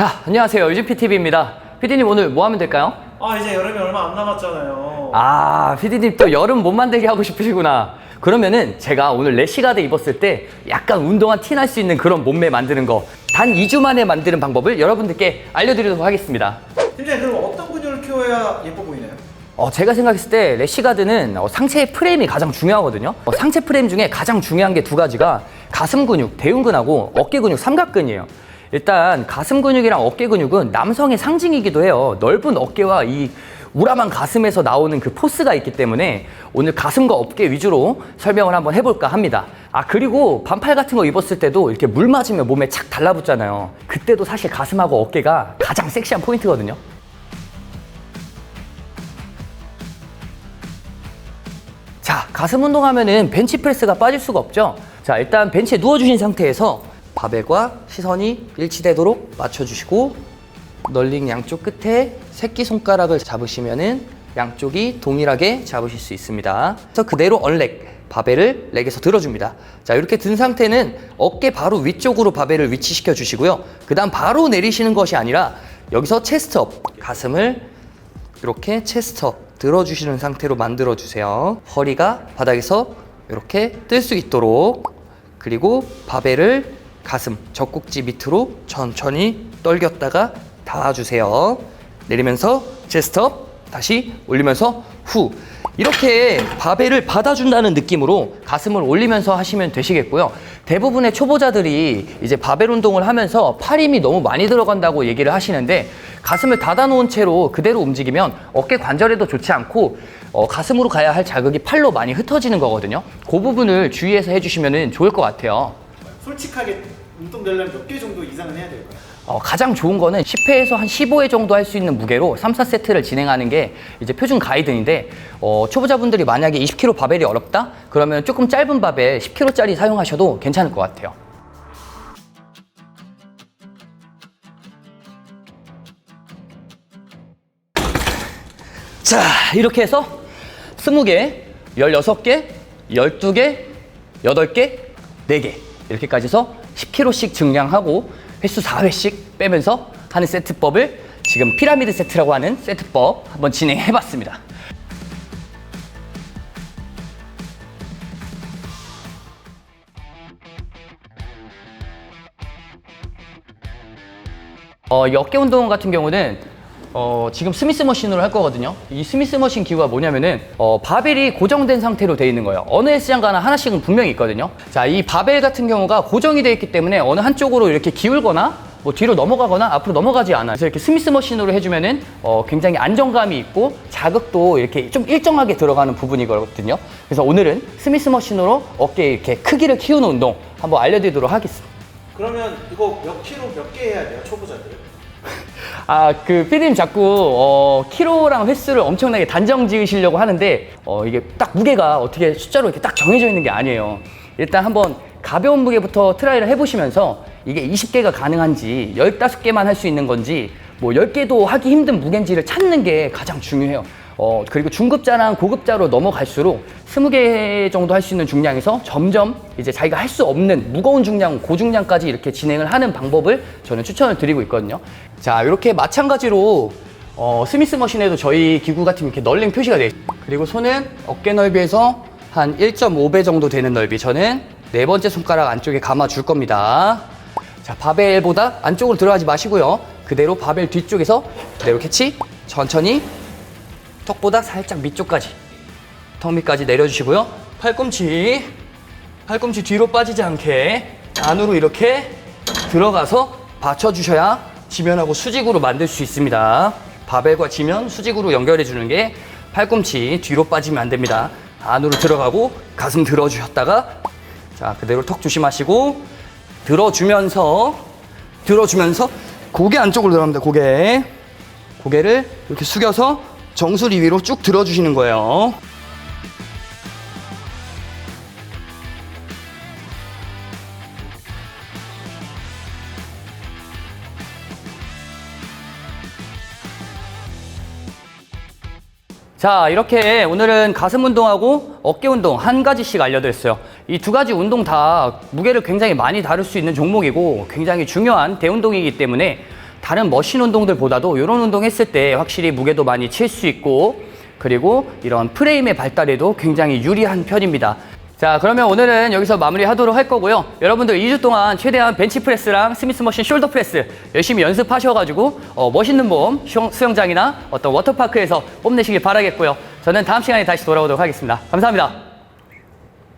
자, 안녕하세요. 유진 PTV입니다. PD님 오늘 뭐 하면 될까요? 아 이제 여름이 얼마 안 남았잖아요. 아, PD님 또 여름 못 만들게 하고 싶으시구나. 그러면은 제가 오늘 래시가드 입었을 때 약간 운동한 티날 수 있는 그런 몸매 만드는 거 단 2주 만에 만드는 방법을 여러분들께 알려드리도록 하겠습니다. 팀장님 그럼 어떤 근육을 키워야 예뻐 보이나요? 어, 제가 생각했을 때 래시가드는 어, 상체 프레임이 가장 중요하거든요. 어, 상체 프레임 중에 가장 중요한 게 두 가지가 가슴 근육, 대흉근하고 어깨 근육, 삼각근이에요. 일단 가슴 근육이랑 어깨 근육은 남성의 상징이기도 해요. 넓은 어깨와 이 우람한 가슴에서 나오는 그 포스가 있기 때문에 오늘 가슴과 어깨 위주로 설명을 한번 해볼까 합니다. 아 그리고 반팔 같은 거 입었을 때도 이렇게 물 맞으면 몸에 착 달라붙잖아요. 그때도 사실 가슴하고 어깨가 가장 섹시한 포인트거든요. 자, 가슴 운동하면은 벤치프레스가 빠질 수가 없죠. 자, 일단 벤치에 누워주신 상태에서 바벨과 시선이 일치되도록 맞춰주시고 널링 양쪽 끝에 새끼손가락을 잡으시면은 양쪽이 동일하게 잡으실 수 있습니다. 그래서 그대로 언렉, 바벨을 렉에서 들어줍니다. 자, 이렇게 든 상태는 어깨 바로 위쪽으로 바벨을 위치시켜 주시고요. 그 다음 바로 내리시는 것이 아니라 여기서 체스트업, 가슴을 이렇게 체스트업 들어주시는 상태로 만들어 주세요. 허리가 바닥에서 이렇게 뜰 수 있도록 그리고 바벨을 가슴 젖꼭지 밑으로 천천히 떨겼다가 닿아주세요. 내리면서 체스트업 다시 올리면서 후 이렇게 바벨을 받아준다는 느낌으로 가슴을 올리면서 하시면 되시겠고요. 대부분의 초보자들이 이제 바벨 운동을 하면서 팔 힘이 너무 많이 들어간다고 얘기를 하시는데 가슴을 닫아놓은 채로 그대로 움직이면 어깨 관절에도 좋지 않고 어, 가슴으로 가야 할 자극이 팔로 많이 흩어지는 거거든요. 그 부분을 주의해서 해주시면 좋을 것 같아요. 솔직하게 운동 되려면 몇 개 정도 이상은 해야 될까요? 어, 가장 좋은 거는 10회에서 한 15회 정도 할 수 있는 무게로 3, 4세트를 진행하는 게 이제 표준 가이드인데 어, 초보자분들이 만약에 20kg 바벨이 어렵다? 그러면 조금 짧은 바벨 10kg짜리 사용하셔도 괜찮을 것 같아요. 자, 이렇게 해서 20개, 16개, 12개, 8개, 4개 이렇게까지 해서 10kg씩 증량하고 횟수 4회씩 빼면서 하는 세트법을 지금 피라미드 세트라고 하는 세트법 한번 진행해 봤습니다. 어, 이 어깨 운동 같은 경우는 어, 지금 스미스 머신으로 할 거거든요. 이 스미스 머신 기구가 뭐냐면은 어, 바벨이 고정된 상태로 되어 있는 거예요. 어느 헬스장 가나 하나씩은 분명히 있거든요. 자, 이 바벨 같은 경우가 고정이 되어 있기 때문에 어느 한쪽으로 이렇게 기울거나 뭐 뒤로 넘어가거나 앞으로 넘어가지 않아요. 그래서 이렇게 스미스 머신으로 해주면은 어, 굉장히 안정감이 있고 자극도 이렇게 좀 일정하게 들어가는 부분이거든요. 그래서 오늘은 스미스 머신으로 어깨 이렇게 크기를 키우는 운동 한번 알려드리도록 하겠습니다. 그러면 이거 몇 킬로 몇 개 해야 돼요 초보자들? 아, 그 피디님 자꾸 어, 키로랑 횟수를 엄청나게 단정 지으시려고 하는데 어, 이게 딱 무게가 어떻게 숫자로 이렇게 딱 정해져 있는 게 아니에요. 일단 한번 가벼운 무게부터 트라이를 해보시면서 이게 20개가 가능한지 15개만 할 수 있는 건지 뭐 10개도 하기 힘든 무게인지를 찾는 게 가장 중요해요. 어, 그리고 중급자랑 고급자로 넘어갈수록 20개 정도 할 수 있는 중량에서 점점 이제 자기가 할 수 없는 무거운 중량, 고중량까지 이렇게 진행을 하는 방법을 저는 추천을 드리고 있거든요. 자, 이렇게 마찬가지로 어, 스미스 머신에도 저희 기구 같은 이렇게 널링 표시가 되어 있어요. 그리고 손은 어깨 넓이에서 한 1.5배 정도 되는 넓이. 저는 네 번째 손가락 안쪽에 감아 줄 겁니다. 자, 바벨보다 안쪽으로 들어가지 마시고요. 그대로 바벨 뒤쪽에서 그대로 캐치. 천천히 턱보다 살짝 밑쪽까지 턱 밑까지 내려주시고요. 팔꿈치, 팔꿈치 뒤로 빠지지 않게 안으로 이렇게 들어가서 받쳐주셔야 지면하고 수직으로 만들 수 있습니다. 바벨과 지면 수직으로 연결해 주는 게 팔꿈치 뒤로 빠지면 안 됩니다. 안으로 들어가고 가슴 들어주셨다가 자 그대로 턱 조심하시고 들어주면서 들어주면서 고개 안쪽으로 들어갑니다. 고개 고개를 이렇게 숙여서 정수리 위로 쭉 들어주시는 거예요. 자, 이렇게 오늘은 가슴 운동하고 어깨 운동 한 가지씩 알려드렸어요. 이 두 가지 운동 다 무게를 굉장히 많이 다룰 수 있는 종목이고 굉장히 중요한 대운동이기 때문에 다른 머신 운동들보다도 이런 운동 했을 때 확실히 무게도 많이 칠 수 있고 그리고 이런 프레임의 발달에도 굉장히 유리한 편입니다. 자, 그러면 오늘은 여기서 마무리 하도록 할 거고요. 여러분들 2주 동안 최대한 벤치프레스랑 스미스 머신 숄더 프레스 열심히 연습하셔가지고 어, 멋있는 몸 수영- 수영장이나 어떤 워터파크에서 뽐내시길 바라겠고요. 저는 다음 시간에 다시 돌아오도록 하겠습니다. 감사합니다.